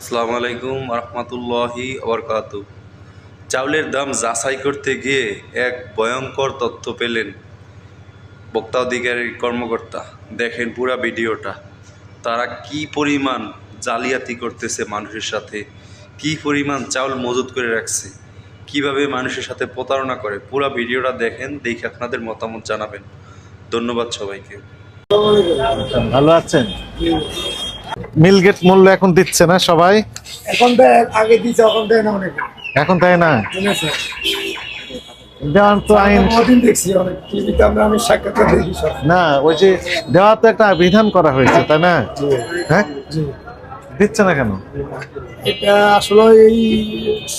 আসসালামু আলাইকুম রহমতুল্লাহি বরকাত চাউলের দাম যাচাই করতে গিয়ে এক ভয়ঙ্কর তথ্য পেলেন বক্তা অধিকারী কর্মকর্তা। দেখেন পুরা ভিডিওটা। তারা কি পরিমাণ জালিয়াতি করতেছে মানুষের সাথে? কি পরিমাণ চাউল মজুত করে রাখছে? কীভাবে মানুষের সাথে প্রতারণা করে? পুরা ভিডিওটা দেখেন, দেখে আপনাদের মতামত জানাবেন। ধন্যবাদ সবাইকে। ভালো আছেন? মিলগেট মূল্য এখন দিচ্ছে না সবাই। এখন আগে দিচ্ছে এখন দেয় না অনেক। এখন তাই না? দেওয়ার তো আইন না ওই যে দেওয়া তো একটা বিধান করা হয়েছে তাই না? হ্যাঁ? দিচ্ছে না কেন? এটা আসলে এই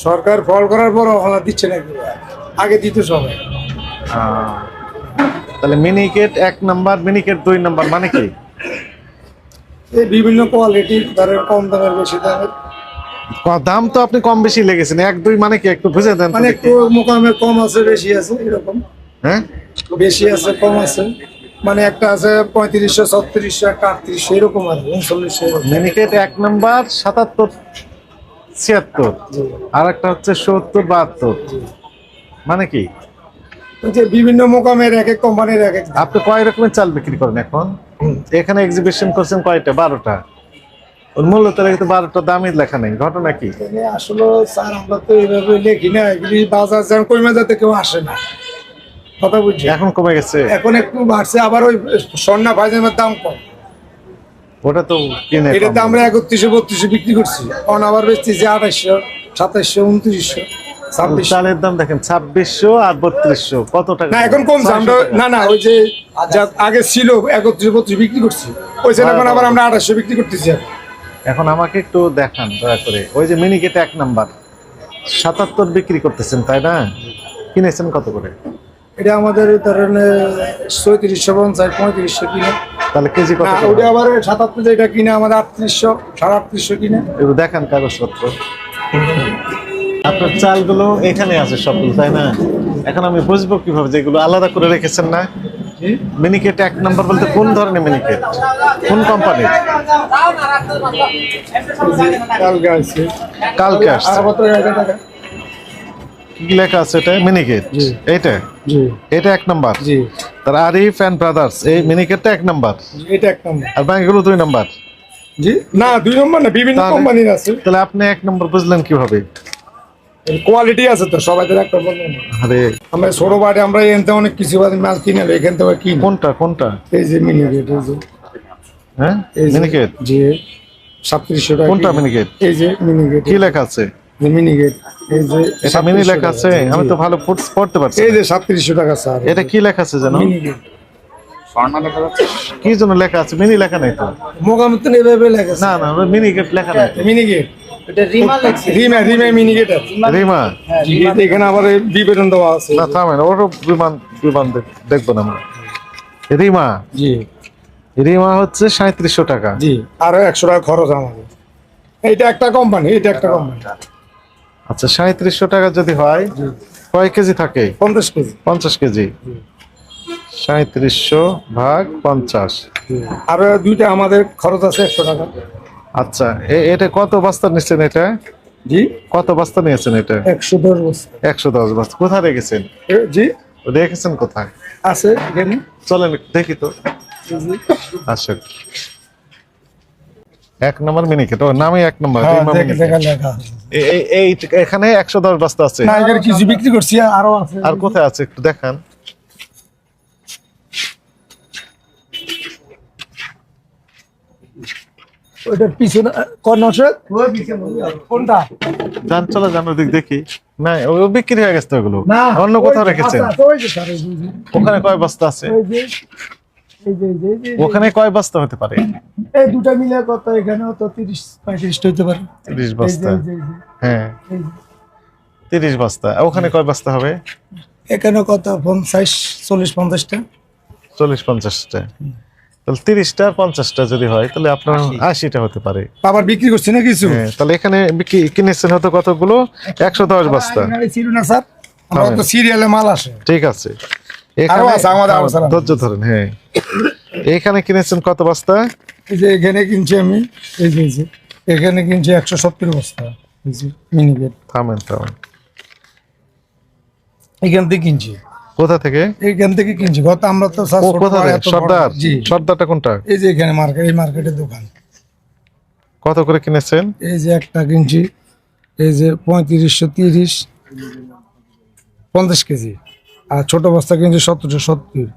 সরকার ফল করার পর দিচ্ছে না। আগে দিত সবাই। আহ, তাহলে মিনিকেট এক নাম্বার মিনিকেট দুই নাম্বার মানে কি? এই বিভিন্ন কোয়ালিটির ধরেন কম দামের বেশি দামের। দাম তো আপনি কম বেশি লেগেছেন এক দুই মানে কি একটু বুঝে দেন মানে একটু মোকামের কম আছে বেশি আছে এরকম। হ্যাঁ? বেশি আছে কম আছে। মানে একটা আছে পঁয়ত্রিশশো ছত্রিশশো একটা আটত্রিশশো এরকম আছে উনচল্লিশশো মিনিকেট এক নাম্বার সাতাত্তর ছিয়াত্তর। আর একটা হচ্ছে সত্তর বাহাত্তর। মানে কি? যে বিভিন্ন মোকামের এক এক কোম্পানির এক এক। আপনি কয় রকমের চাল বিক্রি করেন এখন? এখানে এক্সিবিশন করছেন কয়টা? বারোটা। ওর মূল্য বারোটা দামই লেখা নেই। ঘটনা কি? আসলে স্যার আমরা তো এইভাবে লিখি না। এগুলি বাজার কমে যাতে কেউ আসে না। কথা বুঝছি এখন কমে গেছে? এখন একটু বাড়ছে আবার ওই স্বর্ণা দাম কম। ওটা তো কিনে এটা। তো আমরা একত্রিশশো বত্রিশশো বিক্রি করছি। এখন আবার বেচছি যে আঠাইশশো সাতাইশশো উনত্রিশশো। চালের দাম দেখেন ছাব্বিশশো আর বত্রিশশো। কত টাকা? না এখন কমছে আমরা না না ওই যে আগে ছিল একত্রিশ বত্রিশ বিক্রি করছি। ওই জন্য এখন আবার আমরা আঠাশশো বিক্রি করতেছি এখন। আমাকে একটু দেখান দয়া করে। ওই যে মিনিকেট এক নাম্বার। সাতাত্তর বিক্রি করতেছেন তাই না? কিনেছেন কত করে? এটা আমাদের ধরেন ছয়ত্রিশশো পঞ্চাশ পঁয়ত্রিশশো কিনে। তাহলে কেজি কত? ওটা আবার সাতাত্তর যেটা কিনে আমাদের আটত্রিশশো সাড়ে আটত্রিশশো কিনে। দেখান কাগজপত্র। আপনার চালগুলো এখানে আছে সবগুলো তাই না? এখন আমি বুঝব কীভাবে যেগুলো আলাদা করে রেখেছেন না। মিনিকেট এক নম্বর বলতে কোন ধরনের মিনিকেট কোন কোম্পানির কালকে আসছে। লেখা আছে এটা? মিনিকেট এইটা? এটা এক নাম্বার জি। তার আরিফ অ্যান্ড ব্রাদার্স এই মিনিকেটটা এক নাম্বার এটা এক নম্বর আর বাকিগুলো দুই নাম্বার জি। না দুই নম্বর না বিভিন্ন কোম্পানির আছে। তাহলে আপনি এক নম্বর বুঝলেন কীভাবে? কোয়ালিটি আছে তো সবাই একটা বলবেন আরে। আমরা ছোট বাড়ি আমরা এনতে অনেক কিছু বাদে মাছ কিনে এখান থেকে কিনি। কোনটা কোনটা? এই যে মিনিকেট এই যে। হ্যাঁ? এই যে- মিনিকেট জি সাতত্রিশশো টাকা কোনটা। মিনিকেট এই যে মিনিকেট কি লেখা আছে? যে মিনিকেট এই যে এটা মিনি 3700 লেখা আছে আমি তো ভালো ফুটস পড়তে পারছি এই যে সাতত্রিশশো টাকা স্যার। এটা কি লেখা আছে জানো? মিনিকেট কি জন্য লেখা আছে? মিনি লেখা নাই তো? মোকামতন এভাবে লেগেছে না না মিনিকেট লেখা নাই। তো। মিনিকেট রিমা রিমা মিনিকেট আছে রিমা এখানে আবার বিবরণ দেওয়া আছে। না থামেন ওরও বিমান বিমান দেখব না আমরা। রিমা? জি। রিমা হচ্ছে সাঁত্রিশশো টাকা। জি আরও একশো টাকা খরচ আমাদের এইটা একটা কোম্পানি এটা একটা কোম্পানি আচ্ছা সাঁত্রিশশো টাকা যদি হয় কয় কেজি থাকে? পঞ্চাশ কেজি। পঞ্চাশ কেজি। সাঁত্রিশশো ভাগ পঞ্চাশ। আরও দুইটা আমাদের খরচ আছে একশো টাকা। আচ্ছা এটা কত বস্তা নিচ্ছেন এটা? জি। কত বস্তা নিয়েছেন এটা? একশো দশ বছর একশো দশ বস্তা। কোথায় রেখেছেন? জি। রেখেছেন কোথায়? আছে এখানে। চলেন দেখি তো। আসেন এক নম্বর মিনিকেট ও নামই এক নম্বর হ্যাঁ, এখানে একশো দশ বস্তা আছে। কিছু বিক্রি করছি আরও আছে। আর কোথায় আছে একটু দেখান। ওইটার পিছনে কর্ণসের কোনটা? যান চলে যান ওদিক দেখি। না ও বিক্রি হয়ে গেছে ওগুলো অন্য কোথাও রেখেছেন? ওখানে কয় বস্তা আছে? ওখানে কয় বস্তা হতে পারে? এই দুটা মিলে কত? এখানেও তো তিরিশ পঁয়ত্রিশটা হতে পারে। তিরিশ এই যে, বস্তা। হ্যাঁ। এই যে। তিরিশ বস্তা। ওখানে কয় বস্তা হবে? এখানে কত? পঞ্চাশ চল্লিশ পঞ্চাশটা। চল্লিশ পঞ্চাশটা। তাহলে তিরিশটা পঞ্চাশটা যদি হয় তাহলে আপনার আশিটা হতে পারে। আবার বিক্রি করছি না কিছু? হ্যাঁ তাহলে এখানে বিক্রি- কিনেছেন হয়তো কতগুলো? একশো দশ বস্তা। ছিল না স্যার। আমরা তো সিরিয়ালে মাল আসে। ঠিক আছে। আছে। ধৈর্য ধরেন হ্যাঁ। এখানে কিনেছেন কত বস্তা? এই যে এখানে কিনছি আমি এই যে এখানে কিনছি একশো সত্তর বস্তা মিনিকেট থামেন থামেন। এখান থেকে কিনছি। কোথা থেকে? এইখান থেকে কিনছি। গত আমরা তো ছোট কোথা থেকে? সর্দার? সর্দারটা কোনটা? এই যে এখানে মার্কেট এই মার্কেটের দোকান। কত করে কিনেছেন? এই যে একটা কিনছি। এই যে পঁয়ত্রিশশো তিরিশ। পঞ্চাশ কেজি। আর ছোট বস্তা কিনছি সতেরোশো সত্তর।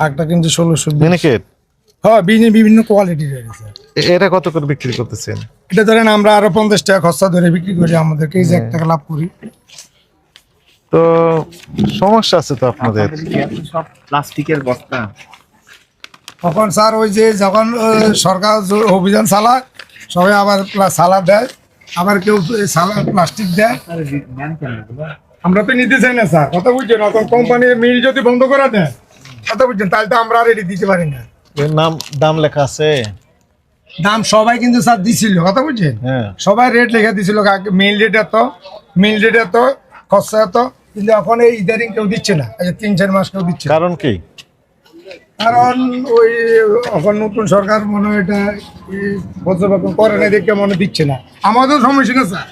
একটা কিনছি ষোলোশো। মিনিকেট হ্যাঁ বিভিন্ন বিভিন্ন কোয়ালিটির রয়েছে এটা কত করে বিক্রি করতেছেন? এটা ধরেন আমরা আরও পঞ্চাশ টাকা খরচা ধরে বিক্রি করি আমাদেরকে। এই যে এক টাকা লাভ করি। তো সমস্যা আছে তো আপনাদের। সব প্লাস্টিকের বস্তা। তখন স্যার ওই যে যখন সরকার অভিযান চালায় সবাই আবার সালাদ দেয় আবার কেউ সালাদ প্লাস্টিক দেয়। আমরা তো নিতে চাই না স্যার। কথা বুঝছেন? এখন কোম্পানির মিল যদি বন্ধ করে দেয় কথা বুঝছেন? তাহলে তো আমরা আর এটি দিতে পারি না। এর নাম দাম লেখা আছে। দাম সবাই কিন্তু স্যার দিছিল কথা বুঝছেন? হ্যাঁ। সবাই রেট লেখা দিছিল মিল রেট এত মিল রেট এত খরচা এত। কিন্তু এখন এই ইদারিং কেউ দিচ্ছে না। এই যে তিন চার মাস কেউ দিচ্ছে না। কারণ কি? কারণ ওই এখন নতুন সরকার মনে হয় এটা পর্যবেক্ষণ করে না দেখে মনে দিচ্ছে না। আমাদের সমস্যা না স্যার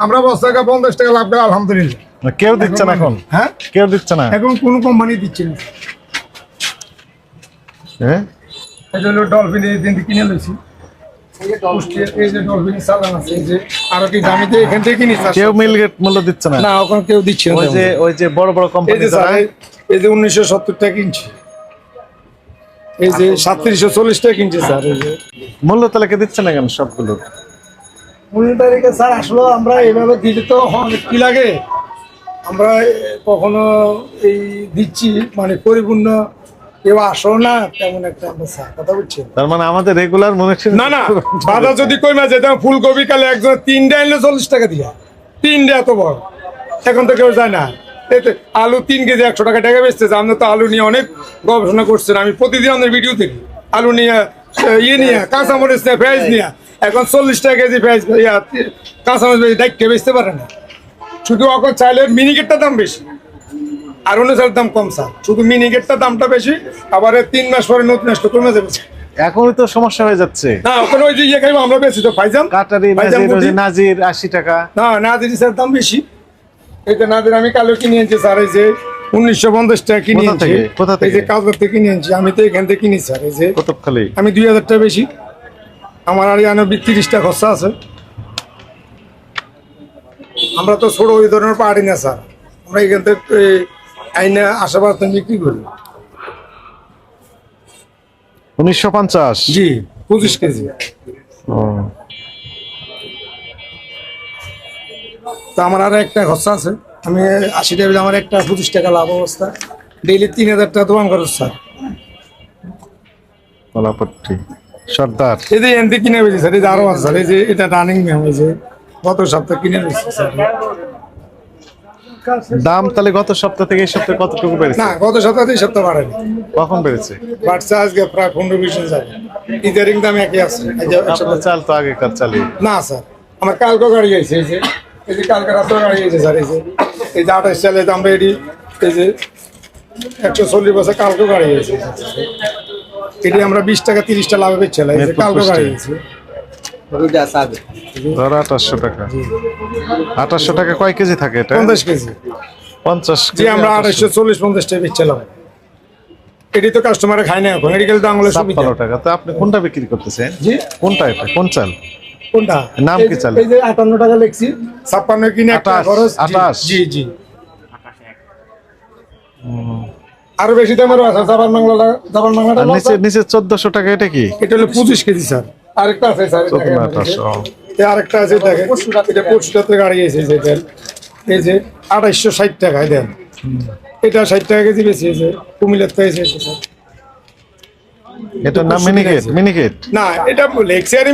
আমরা বস্তা টাকা পঞ্চাশ টাকা লাভ করে আলহামদুলিল্লাহ। কেউ দিচ্ছে না এখন হ্যাঁ? কেউ দিচ্ছে না? এখন কোনো কোম্পানি দিচ্ছে না। হ্যাঁ? এই জন্য ডলফিন এই দিন কিনে লইছি। মূল্য দিচ্ছে না। না ওখানে কেউ দিচ্ছে না ওই যে ওই যে বড় বড় কোম্পানি এই- যে উনিশশো সত্তর টাকা কিনছি। এই যে সাতত্রিশশো চল্লিশ টাকা কিনছি স্যার এই যে। মূল্য তালিকা দিচ্ছে না কেন সবগুলো? পনেরো তারিখে স্যার আসলে আমরা এইভাবে দিতে তো অনেক কি লাগে? আমরা কখনো এই দিচ্ছি মানে পরিপূর্ণ কেউ আসো না তেমন একটা আমরা কথা বুঝছেন? তার মানে আমাদের রেগুলার মনে হচ্ছে না না বাজার যদি কই মাছ যেতাম ফুলকপি কালে একজন তিনটা এনে চল্লিশ টাকা দিয়া। তিনটা এত বড়। এখন তো কেউ যায় না। আলু তিন কেজি একশো টাকা টাকা বেচতেছে। আপনি তো আলু নিয়ে অনেক গবেষণা করছেন। আমি প্রতিদিন আপনার ভিডিও দেখি। আলু নিয়ে ইয়ে নিয়ে কাঁচামরিচ নিয়ে পেঁয়াজ নিয়ে। এখন চল্লিশ টাকা কেজি পেঁয়াজ কাঁচামরিচ বেশি ডাইকে বেচতে পারে না। শুধু এখন চাইলে মিনিকেটটা দাম বেশি। আর অন্য চালের দাম কম স্যার। শুধু মিনিকেটটা দামটা বেশি আবার তিন মাস পরে নতুন আসলে কমে যাবে এখনই তো সমস্যা হয়ে যাচ্ছে। না ওখানে ওই যে ইয়ে খাইবো আমরা বেশি তো ফাইজাম কাটারি নাজির ওই যে গুটি। নাজির আশি টাকা। না নাদির স্যার দাম বেশি। এই যে নাদির আমি কালো কিনে আনছি স্যার এই যে উনিশশো পঞ্চাশ টাকা কিনে কোথা থেকে? কোথা যে থেকে? কাজবার থেকে কিনে আনছি আমি তো এখান থেকে কিনি স্যার এই যে কতক্ষালি আমি দুই হাজার টাকা বেশি। আমার আর আনো তিরিশটা খরচা আছে। আমরা তো ছোট ওই ধরনের পাহাড়ি না স্যার। আমরা এখান থেকে আইনে আশেপাশে বিক্রি করি উনিশশো পঞ্চাশ? জি পঁচিশ কেজি। তো আমার আর একটা খরচা আছে। আমি আশি টাকা আমার একটা পঁচিশ টাকা লাভ অবস্থা। ডেইলি তিন হাজার টাকা দোকান খরচ স্যার। কলাপট্টি। সর্দার। এই যে এনতে কিনে বেশি স্যার এই যে আরও আছে স্যার এই যে এটা রানিং ম্যাম এই যে গত সপ্তাহে কিনে বেশি স্যার। দাম তাহলে গত সপ্তাহ থেকে এই সপ্তাহে কতটুকু বেড়েছে? না গত সপ্তাহে এই সপ্তাহ বাড়েনি। কখন বেড়েছে? বাড়ছে আজকে প্রায় পনেরো বিশ যাবে ইদারিং দাম একই আছে। আপনার সপ্তাহ- চাল তো আগেকার চালি না স্যার। আমার কালকে গাড়ি গেছে এই যে। এই যে কালকে রাত্রে গাড়ি গেছে স্যার এই যে। এই যে আঠাশ সালে আমরা এটি এই যে একশো চল্লিশ বছর কালকে গাড়ি গেছে এটি আমরা বিশ টাকা তিরিশটা লাভে মেহেরপুর কালকে গাড়ি। গেছে ধরো আঠাশশো টাকা। আঠাশশো টাকা কয় কেজি থাকে এটা? পঞ্চাশ কেজি। পঞ্চাশ যে আমরা 2800 চল্লিশ পঞ্চাশ টাকা বেচছিলাম। এটি তো কাস্টমারে খায় না এখন এটি তো আঙুলের ছাপ্পান্ন টাকা। তো আপনি কোনটা বিক্রি করতেছেন? জি। কোনটা এটা? কোন চাল? কোনটা? নাম কি যে- এই যে আটান্ন টাকা লিখছি। ছাপ্পান্ন কিনে একটা খরচ। জি, জি জি। আরও বেশি দামের আছে। জাপান বাংলা জাপান বাংলাটা নিচে নিচে চোদ্দশো টাকা এটা কি? এটা হলো পঁচিশ কেজি স্যার। আরেকটা আছে স্যার আরেকটা আছে দেখেন। এটা পরশুটাতে গাড়ি দেন। এই যে আড়াইশো ষাট টাকায় দেন। এটা ষাট টাকা কেজি বেশি হয়েছে। কুমিল্লার তো এসেছে। স্যার নাম মিনিকেট মিনিকেট না এটা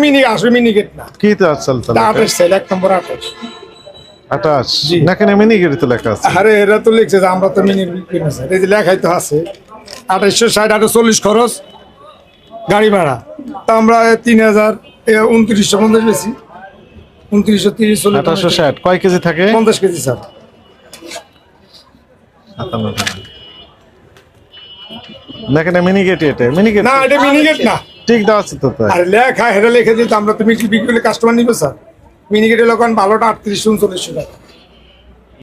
মিনি আসলে মিনিকেট না। কি তো তাহলে আঠাশ সাইল এক নম্বর। না কেন মিনিকেট তো লেখা আছে। আরে এরা তো লিখছে যে আমরা তো মিনি বিক্রি এই যে লেখাই তো আছে। আঠাইশশো ষাট আঠাশ চল্লিশ খরচ। গাড়ি ভাড়া। তা আমরা তিন হাজার উনত্রিশশো পঞ্চাশ বেশি উনত্রিশশো তিরিশ আঠাশশো ষাট কয় কেজি থাকে? পঞ্চাশ কেজি স্যার। মিনিকেট এটা মিনিকেট না এটা না। টিক দেওয়া আছে তো তাই। আর লেখা হেরে লিখে দিতে আমরা তুমি কি বিক্রি কাস্টমার নিবে স্যার। মিনিকেটের লোক ভালোটা আটত্রিশ উনচল্লিশশো টাকা।